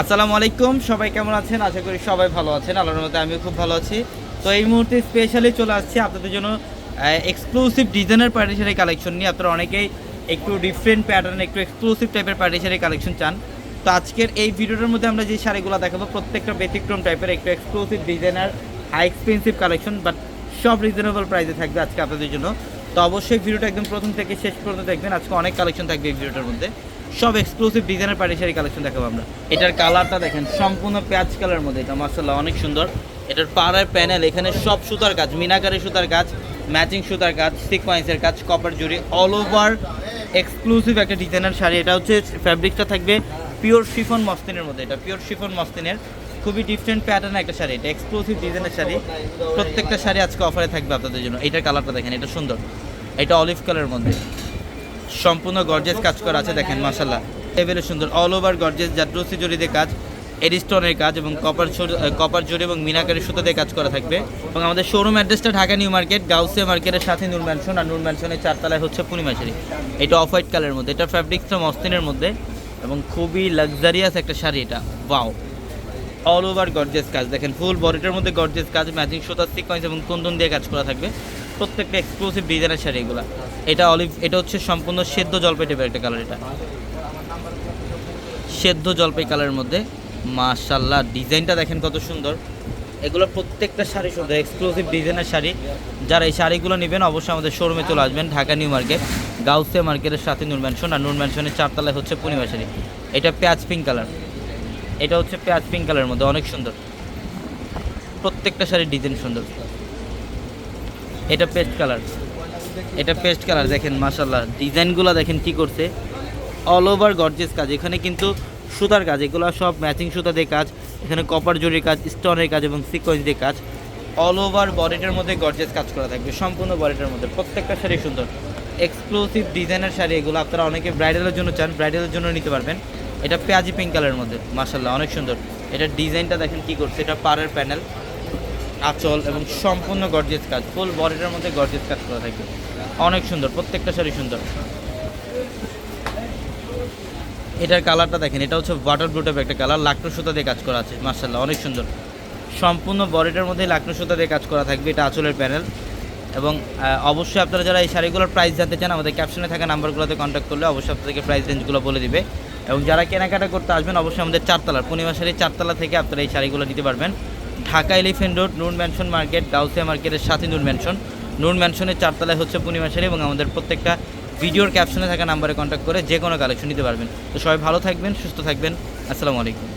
আসসালামু আলাইকুম, সবাই কেমন আছেন? আশা করি সবাই ভালো আছেন। আল্লাহর মধ্যে আমিও খুব ভালো আছি। তো এই মুহূর্তে স্পেশালি চলে আসছি আপনাদের জন্য এক্সক্লুসিভ ডিজাইনের পার্টিশারি কালেকশন নিয়ে। আপনারা অনেকেই একটু ডিফারেন্ট প্যাটার্ন একটু এক্সক্লুসিভ টাইপের পার্টিশারি কালেকশন চান। তো আজকের এই ভিডিওটার মধ্যে আমরা যে শাড়িগুলো দেখাবো, প্রত্যেকটা ব্যতিক্রম টাইপের একটু exclusive designer high expensive collection but সব রিজনেবল প্রাইসে থাকবে আজকে আপনাদের জন্য। তো অবশ্যই ভিডিওটা একদম প্রথম থেকে শেষ পর্যন্ত দেখবেন। আজকে অনেক কালেকশন থাকবে এই ভিডিওটার মধ্যে। সব এক্সক্লুসিভ ডিজাইনের পাটিশারি কালেকশন দেখাবো আমরা। এটার কালারটা দেখেন, সম্পূর্ণ প্যাচ কালার মধ্যে এটা মার্শাল্লাহ অনেক সুন্দর। এটার পাড়ার প্যানেল এখানে সব সুতার কাজ, মিনাকারি সুতার কাজ ম্যাচিং সুতার কাজ সিকোয়েন্সের কাজ কপার জুড়ি অল ওভার এক্সক্লুসিভ একটা ডিজাইনার শাড়ি। এটা হচ্ছে ফ্যাব্রিকটা থাকবে পিওর শিফন মস্তিনের মধ্যে এটা পিওর শিফন মস্তিনের খুবই ডিফারেন্ট প্যাটার্ন একটা শাড়ি এটা এক্সক্লুসিভ ডিজাইনের শাড়ি। প্রত্যেকটা শাড়ি আজকে অফারে থাকবে আপনাদের জন্য। এটার কালারটা দেখেন, এটা সুন্দর। এটা অলিভ কালারের মধ্যে। সম্পূর্ণ গর্জেস কাজ করা আছে, দেখেন মাসাল্লাহ লেভেলে সুন্দর অল ওভার গর্জেস জাদ্রসি জড়িতে কাজ এডিস্টোনের কাজ এবং কপার কপার জড়ি এবং মিনাকারি সুতো দিয়ে কাজ করা থাকবে। এবং আমাদের শোরুম অ্যাড্রেসটা ঢাকা নিউ মার্কেট গাউসিয়া মার্কেটের সাথে নূর ম্যানশন আর নূর ম্যানশনের চারতলায় হচ্ছে পূর্ণিমাশারি এটা অফ হোয়াইট কালারের মধ্যে, এটা ফ্যাব্রিক্সটা মস্তিনের মধ্যে, এবং খুবই লাক্সারিয়াস একটা শাড়ি এটা। বাও অল ওভার গর্জেস কাজ, দেখেন ফুল বডিটার মধ্যে গর্জেস কাজ ম্যাচিং সুতার সিকোয়েন্স এবং কুন্দন দিয়ে কাজ করা থাকবে। প্রত্যেকটা এক্সক্লুসিভ ডিজাইনের শাড়ি এগুলো। এটা অলিভ এটা হচ্ছে সম্পূর্ণ সেদ্ধ জলপাই টাইপের একটা কালার এটা। সেদ্ধ জলপাই কালারের মধ্যে। মাশাল্লাহ ডিজাইনটা দেখেন কত সুন্দর। এগুলো প্রত্যেকটা শাড়ি সুন্দর এক্সক্লুসিভ ডিজাইনের শাড়ি। যারা এই শাড়িগুলো নেবেন, অবশ্যই আমাদের শোরুমে চলে আসবেন, ঢাকা নিউ মার্কেট, গাউসিয়া মার্কেটের সাথে নূর ম্যানশন আর নূর ম্যানশনের চারতলায় হচ্ছে পূর্ণিমা শাড়ি। এটা পেঁয়াজ পিঙ্ক কালার এটা হচ্ছে পেঁয়াজ পিঙ্ক কালারের মধ্যে, অনেক সুন্দর। প্রত্যেকটা শাড়ির ডিজাইন সুন্দর। এটা পেস্ট কালার এটা পেস্ট কালার দেখেন মাসাল্লাহ ডিজাইনগুলো দেখেন কি করছে। অল ওভার গর্জেস কাজ। এখানে কিন্তু সুতার কাজ, এগুলো সব ম্যাচিং সুতা দিয়ে কাজ। এখানে কপার জরির কাজ স্টোনের কাজ এবং সিকোয়েন্স দিয়ে কাজ। অল ওভার বডিটার মধ্যে গর্জেস কাজ করা থাকবে। সম্পূর্ণ বডিটার মধ্যে। প্রত্যেকটা শাড়ি সুন্দর। এক্সক্লুসিভ ডিজাইনের শাড়ি, এগুলো আপনারা অনেকে ব্রাইডালের জন্য চান ব্রাইডালের জন্য নিতে পারবেন। এটা পেঁয়াজি পিঙ্ক কালারের মধ্যে। মাসাল্লাহ অনেক সুন্দর। এটার ডিজাইনটা দেখেন কি করছে। এটা পাড়ের প্যানেল আঁচল এবং সম্পূর্ণ গর্জেস কাজ, ফুল বডিটার মধ্যে গর্জেস কাজ করা থাকবে অনেক সুন্দর, প্রত্যেকটা শাড়ি সুন্দর। এটার কালারটা দেখেন, এটা হচ্ছে ওয়াটার ব্লু একটা কালার লাকনো সুতা দিয়ে কাজ করা আছে মার্শাল্লাহ অনেক সুন্দর। সম্পূর্ণ বডিটার মধ্যে লাকনো সুতা দিয়ে কাজ করা থাকবে, এটা আঁচলের প্যানেল। এবং অবশ্যই আপনারা যারা এই শাড়িগুলোর প্রাইস জানতে চান, আমাদের ক্যাপশনে থাকা নাম্বারগুলোতে কন্ট্যাক্ট করলে অবশ্যই আপনাদেরকে প্রাইস রেঞ্জগুলো বলে দিবে। এবং যারা কেনাকাটা করতে আসবেন, অবশ্যই আমাদের চারতলার পূর্ণিমা শাড়ি চারতলা থেকে আপনারা এই শাড়িগুলো নিতে পারবেন। Dhaka elephant road, Noon mansion market, Gausia মার্কেটের সাথে নুন ম্যানশন নুন ম্যানশনের চারতলায় হচ্ছে পূর্ণিমাশালী এবং আমাদের প্রত্যেকটা ভিডিওর ক্যাপশনে থাকা নাম্বারে কন্ট্যাক্ট করে যে কোনো কালেকশন নিতে পারবেন। তো সবাই ভালো থাকবেন, সুস্থ থাকবেন। আসসালামু আলাইকুম।